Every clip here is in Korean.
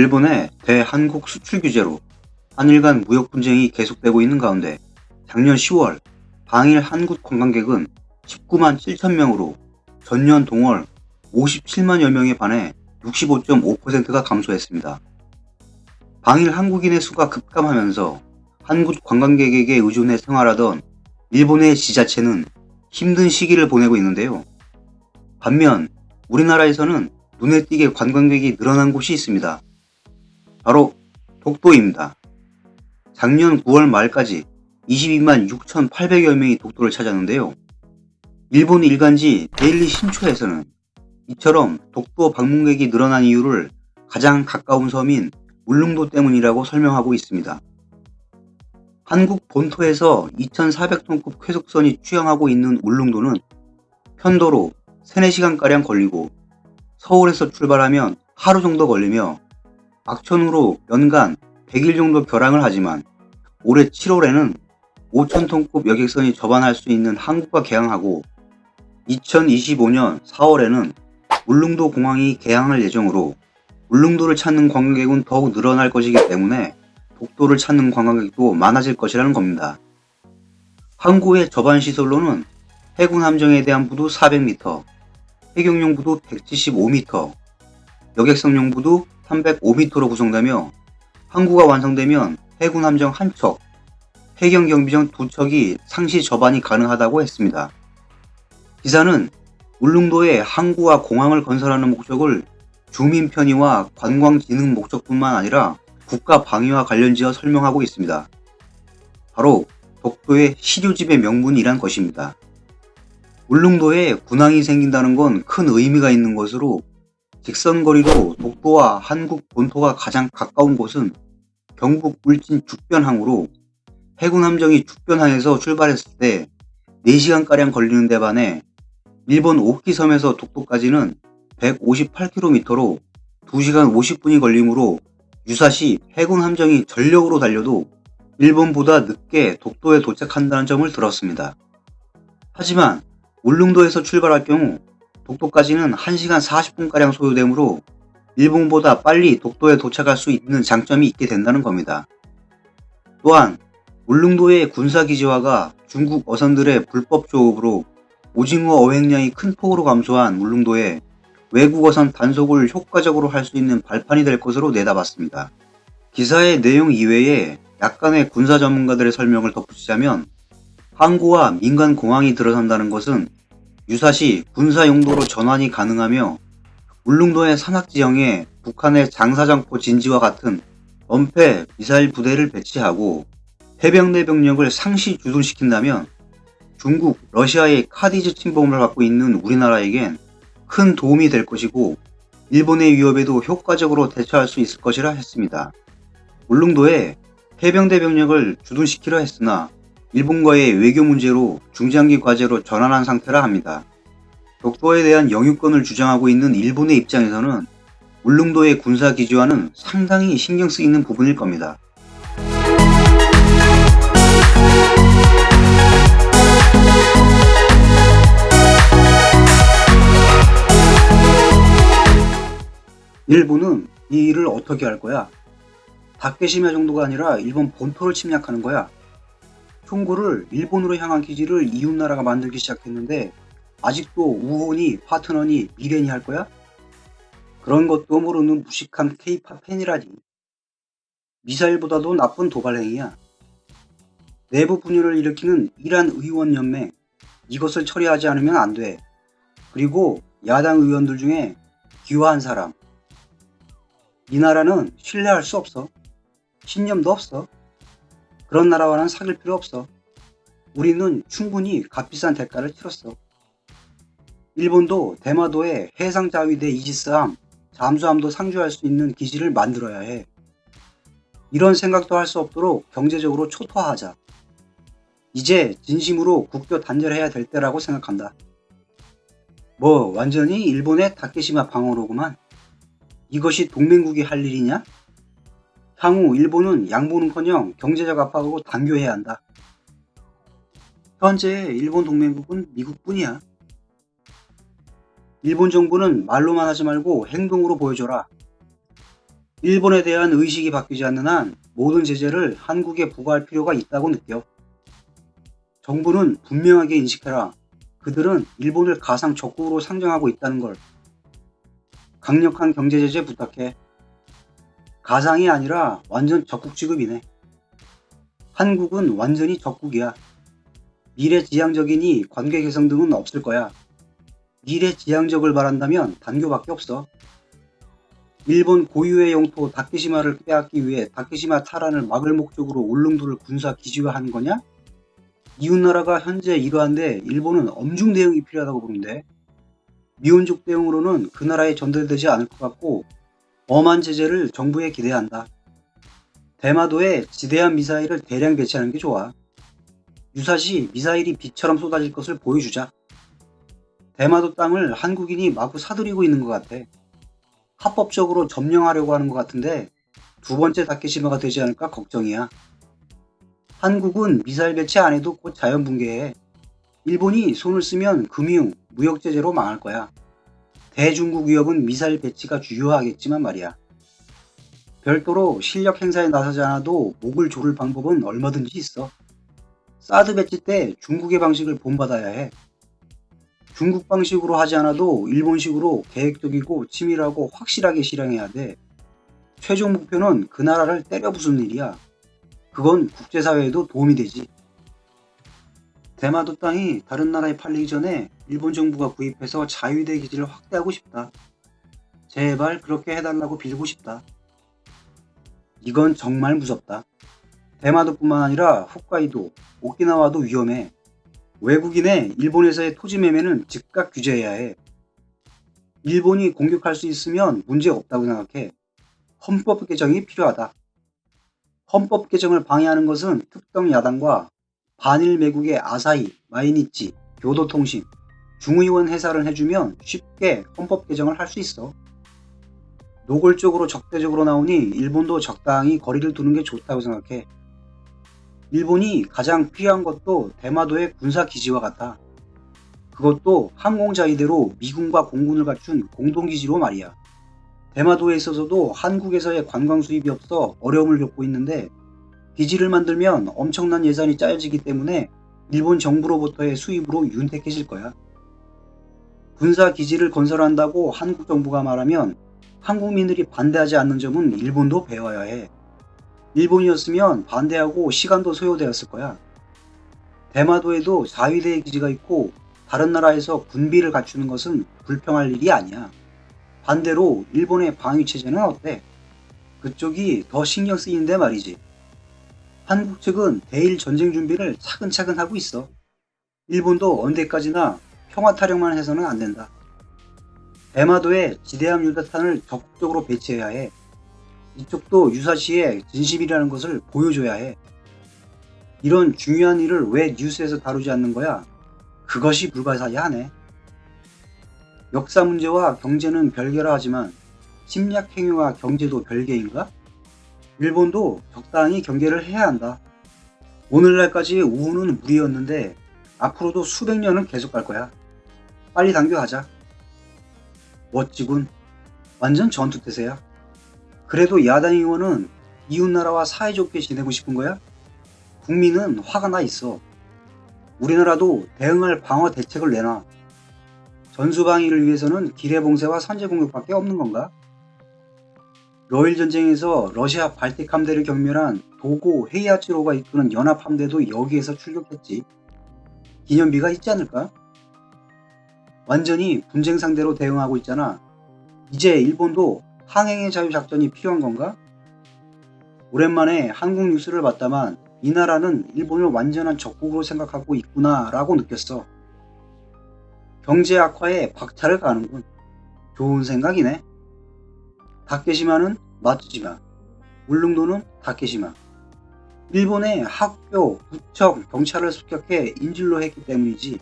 일본의 대한국 수출 규제로 한일 간 무역 분쟁이 계속되고 있는 가운데 작년 10월 방일 한국 관광객은 19만 7천 명으로 전년 동월 57만여 명에 반해 65.5%가 감소했습니다. 방일 한국인의 수가 급감하면서 한국 관광객에게 의존해 생활하던 일본의 지자체는 힘든 시기를 보내고 있는데요. 반면 우리나라에서는 눈에 띄게 관광객이 늘어난 곳이 있습니다. 바로 독도입니다. 작년 9월 말까지 22만 6,800여 명이 독도를 찾았는데요. 일본 일간지 데일리 신초에서는 이처럼 독도 방문객이 늘어난 이유를 가장 가까운 섬인 울릉도 때문이라고 설명하고 있습니다. 한국 본토에서 2,400톤급 쾌속선이 취항하고 있는 울릉도는 편도로 3, 4시간가량 걸리고 서울에서 출발하면 하루 정도 걸리며 악천후로 연간 100일 정도 결항을 하지만 올해 7월에는 5,000톤급 여객선이 접안할 수 있는 항구가 개항하고 2025년 4월에는 울릉도 공항이 개항할 예정으로 울릉도를 찾는 관광객은 더욱 늘어날 것이기 때문에 독도를 찾는 관광객도 많아질 것이라는 겁니다. 항구의 접안 시설로는 해군 함정에 대한 부두 400m, 해경용 부두 175m, 여객선용 부두 305m로 구성되며 항구가 완성되면 해군 함정 한 척, 해경 경비정 두 척이 상시 접안이 가능하다고 했습니다. 기사는 울릉도에 항구와 공항을 건설하는 목적을 주민 편의와 관광 진흥 목적뿐만 아니라 국가 방위와 관련지어 설명하고 있습니다. 바로 독도의 시료집의 명분이란 것입니다. 울릉도에 군항이 생긴다는 건 큰 의미가 있는 것으로 직선거리로 독도와 한국 본토가 가장 가까운 곳은 경북 울진 죽변항으로 해군 함정이 죽변항에서 출발했을 때 4시간가량 걸리는 데 반해 일본 오키섬에서 독도까지는 158km로 2시간 50분이 걸리므로 유사시 해군 함정이 전력으로 달려도 일본보다 늦게 독도에 도착한다는 점을 들었습니다. 하지만 울릉도에서 출발할 경우 독도까지는 1시간 40분가량 소요되므로 일본보다 빨리 독도에 도착할 수 있는 장점이 있게 된다는 겁니다. 또한 울릉도의 군사기지화가 중국 어선들의 불법 조업으로 오징어 어획량이 큰 폭으로 감소한 울릉도에 외국 어선 단속을 효과적으로 할 수 있는 발판이 될 것으로 내다봤습니다. 기사의 내용 이외에 약간의 군사 전문가들의 설명을 덧붙이자면 항구와 민간 공항이 들어선다는 것은 유사시 군사 용도로 전환이 가능하며 울릉도의 산악 지형에 북한의 장사장포 진지와 같은 엄폐 미사일 부대를 배치하고 해병대 병력을 상시 주둔시킨다면 중국, 러시아의 카디즈 침범을 받고 있는 우리나라에겐 큰 도움이 될 것이고 일본의 위협에도 효과적으로 대처할 수 있을 것이라 했습니다. 울릉도에 해병대 병력을 주둔시키려 했으나 일본과의 외교 문제로 중장기 과제로 전환한 상태라 합니다. 독도에 대한 영유권을 주장하고 있는 일본의 입장에서는 울릉도의 군사 기지와는 상당히 신경 쓰이는 부분일 겁니다. 일본은 이 일을 어떻게 할 거야? 다케시마 정도가 아니라 일본 본토를 침략하는 거야. 총구를 일본으로 향한 기지를 이웃나라가 만들기 시작했는데 아직도 우호니 파트너니 미래니 할 거야? 그런 것도 모르는 무식한 케이팝 팬이라니. 미사일보다도 나쁜 도발행위야. 내부 분열을 일으키는 이란 의원 연맹 이것을 처리하지 않으면 안 돼. 그리고 야당 의원들 중에 귀화한 사람. 이 나라는 신뢰할 수 없어. 신념도 없어. 그런 나라와는 사귈 필요 없어. 우리는 충분히 값비싼 대가를 치렀어. 일본도 대마도에 해상자위대 이지스함, 잠수함도 상주할 수 있는 기지를 만들어야 해. 이런 생각도 할 수 없도록 경제적으로 초토화하자. 이제 진심으로 국교 단절해야 될 때라고 생각한다. 뭐 완전히 일본의 다케시마 방어로구만. 이것이 동맹국이 할 일이냐? 향후 일본은 양보는커녕 경제적 압박으로 단교해야 한다. 현재 일본 동맹국은 미국뿐이야. 일본 정부는 말로만 하지 말고 행동으로 보여줘라. 일본에 대한 의식이 바뀌지 않는 한 모든 제재를 한국에 부과할 필요가 있다고 느껴. 정부는 분명하게 인식해라. 그들은 일본을 가상 적국으로 상정하고 있다는 걸. 강력한 경제 제재 부탁해. 가상이 아니라 완전 적국 취급이네. 한국은 완전히 적국이야. 미래지향적이니 관계 개선 등은 없을 거야. 미래지향적을 바란다면 단교밖에 없어. 일본 고유의 영토 다케시마를 빼앗기 위해 다케시마 탈환을 막을 목적으로 울릉도를 군사 기지화한 거냐? 이웃나라가 현재 이러한데 일본은 엄중 대응이 필요하다고 보는데 미온족 대응으로는 그 나라에 전달되지 않을 것 같고 엄한 제재를 정부에 기대한다. 대마도에 지대한 미사일을 대량 배치하는 게 좋아. 유사시 미사일이 비처럼 쏟아질 것을 보여주자. 대마도 땅을 한국인이 마구 사들이고 있는 것 같아. 합법적으로 점령하려고 하는 것 같은데 두 번째 다케시마가 되지 않을까 걱정이야. 한국은 미사일 배치 안 해도 곧 자연 붕괴해. 일본이 손을 쓰면 금융, 무역 제재로 망할 거야. 대중국 위협은 미사일 배치가 주요하겠지만 말이야. 별도로 실력 행사에 나서지 않아도 목을 조를 방법은 얼마든지 있어. 사드 배치 때 중국의 방식을 본받아야 해. 중국 방식으로 하지 않아도 일본식으로 계획적이고 치밀하고 확실하게 실행해야 돼. 최종 목표는 그 나라를 때려 부수는 일이야. 그건 국제사회에도 도움이 되지. 대마도 땅이 다른 나라에 팔리기 전에 일본 정부가 구입해서 자유대 기지를 확대하고 싶다. 제발 그렇게 해달라고 빌고 싶다. 이건 정말 무섭다. 대마도뿐만 아니라 홋카이도, 오키나와도 위험해. 외국인의 일본에서의 토지 매매는 즉각 규제해야 해. 일본이 공격할 수 있으면 문제 없다고 생각해. 헌법 개정이 필요하다. 헌법 개정을 방해하는 것은 특정 야당과 반일 매국의 아사히, 마이니치, 교도통신, 중의원 해설을 해주면 쉽게 헌법 개정을 할 수 있어. 노골적으로 적대적으로 나오니 일본도 적당히 거리를 두는 게 좋다고 생각해. 일본이 가장 필요한 것도 대마도의 군사 기지와 같아. 그것도 항공자위대로 미군과 공군을 갖춘 공동기지로 말이야. 대마도에 있어서도 한국에서의 관광 수입이 없어 어려움을 겪고 있는데 기지를 만들면 엄청난 예산이 짜여지기 때문에 일본 정부로부터의 수입으로 윤택해질 거야. 군사 기지를 건설한다고 한국 정부가 말하면 한국민들이 반대하지 않는 점은 일본도 배워야 해. 일본이었으면 반대하고 시간도 소요되었을 거야. 대마도에도 자위대 기지가 있고 다른 나라에서 군비를 갖추는 것은 불평할 일이 아니야. 반대로 일본의 방위 체제는 어때? 그쪽이 더 신경 쓰이는데 말이지. 한국 측은 대일 전쟁 준비를 차근차근 하고 있어. 일본도 언제까지나 평화 타령만 해서는 안 된다. 대마도에 지대함 유도탄을 적극적으로 배치해야 해. 이쪽도 유사시에 진심이라는 것을 보여줘야 해. 이런 중요한 일을 왜 뉴스에서 다루지 않는 거야? 그것이 불가사의하네. 역사 문제와 경제는 별개라 하지만 침략 행위와 경제도 별개인가? 일본도 적당히 경계를 해야 한다. 오늘날까지 우호는 무리였는데 앞으로도 수백 년은 계속 갈 거야. 빨리 당겨하자. 멋지군. 완전 전투태세야. 그래도 야당 의원은 이웃나라와 사이좋게 지내고 싶은 거야? 국민은 화가 나 있어. 우리나라도 대응할 방어 대책을 내놔. 전수방위를 위해서는 기뢰봉쇄와 선제공격밖에 없는 건가? 러일 전쟁에서 러시아 발틱 함대를 경멸한 도고 헤이아츠로가 이끄는 연합 함대도 여기에서 출격했지. 기념비가 있지 않을까? 완전히 분쟁 상대로 대응하고 있잖아. 이제 일본도 항행의 자유 작전이 필요한 건가? 오랜만에 한국 뉴스를 봤다만 이 나라는 일본을 완전한 적국으로 생각하고 있구나 라고 느꼈어. 경제 악화에 박차를 가는군. 좋은 생각이네. 다케시마는 마츠지마, 울릉도는 다케시마. 일본의 학교, 구청, 경찰을 습격해 인질로 했기 때문이지.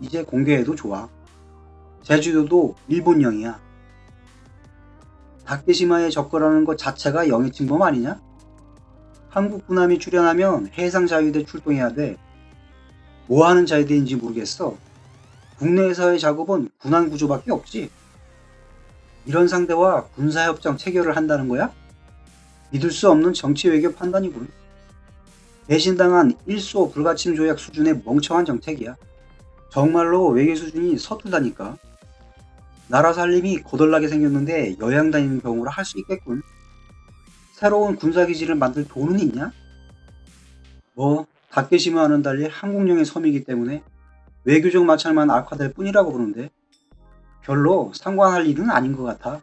이제 공개해도 좋아. 제주도도 일본령이야. 다케시마에 접근하는 것 자체가 영해 침범 아니냐? 한국 군함이 출연하면 해상자위대 출동해야 돼. 뭐 하는 자위대인지 모르겠어. 국내에서의 작업은 군안 구조밖에 없지. 이런 상대와 군사협정 체결을 한다는 거야? 믿을 수 없는 정치 외교 판단이군. 배신당한 일소 불가침 조약 수준의 멍청한 정책이야. 정말로 외교 수준이 서툴다니까. 나라 살림이 거덜나게 생겼는데 여행 다니는 경우라 할수 있겠군. 새로운 군사기지를 만들 돈은 있냐? 뭐, 다케시마와는 달리 한국령의 섬이기 때문에 외교적 마찰만 악화될 뿐이라고 보는데 별로 상관할 일은 아닌 것 같아.